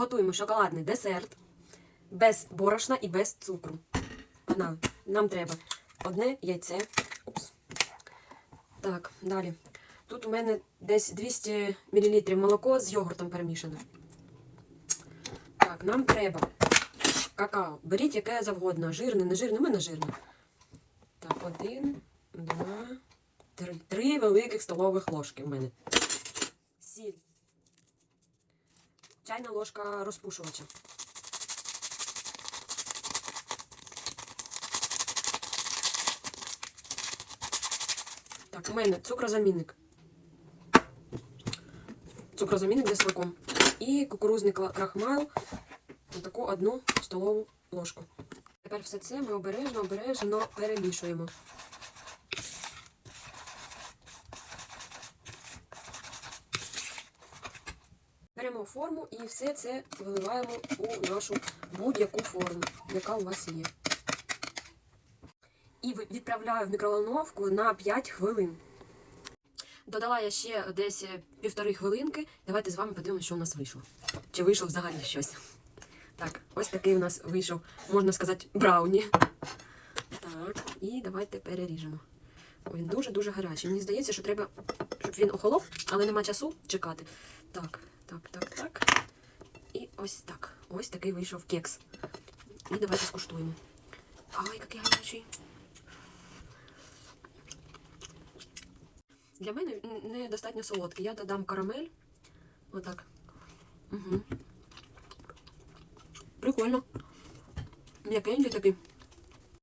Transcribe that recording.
готуємо шоколадний десерт без борошна і без цукру. Погнали. Нам треба одне яйце. Упс. Так, далі. Тут у мене десь 200 мл молоко з йогуртом перемішане. Так, нам треба какао. Беріть яке завгодно. Жирне, не жирне, у мене жирне. Так, один, два, три. Три великих столових ложки в мене. Чайна ложка розпушувача. Так, у мене цукрозамінник. Цукрозамінник зі смаком. І кукурузний крахмал. Таку одну столову ложку. Тепер все це ми обережно, обережно перемішуємо. Беремо форму і все це виливаємо у нашу будь-яку форму, яка у вас є. І відправляю в мікроволновку на 5 хвилин. Додала я ще десь е, півтори хвилинки. Давайте з вами подивимося, що у нас вийшло. Чи вийшло взагалі щось. Так, ось такий у нас вийшов, можна сказати, брауні. Так, і давайте переріжемо. Він дуже-дуже гарячий. Мені здається, що треба, щоб він охолов, але нема часу чекати. Так, так, так, так. І ось так. Ось такий вийшов кекс. І давайте скуштуємо. Ай, який гарячий. Для мене недостатньо солодкий. Я додам карамель. Отак. Угу. Прикольно. М'якенький такий.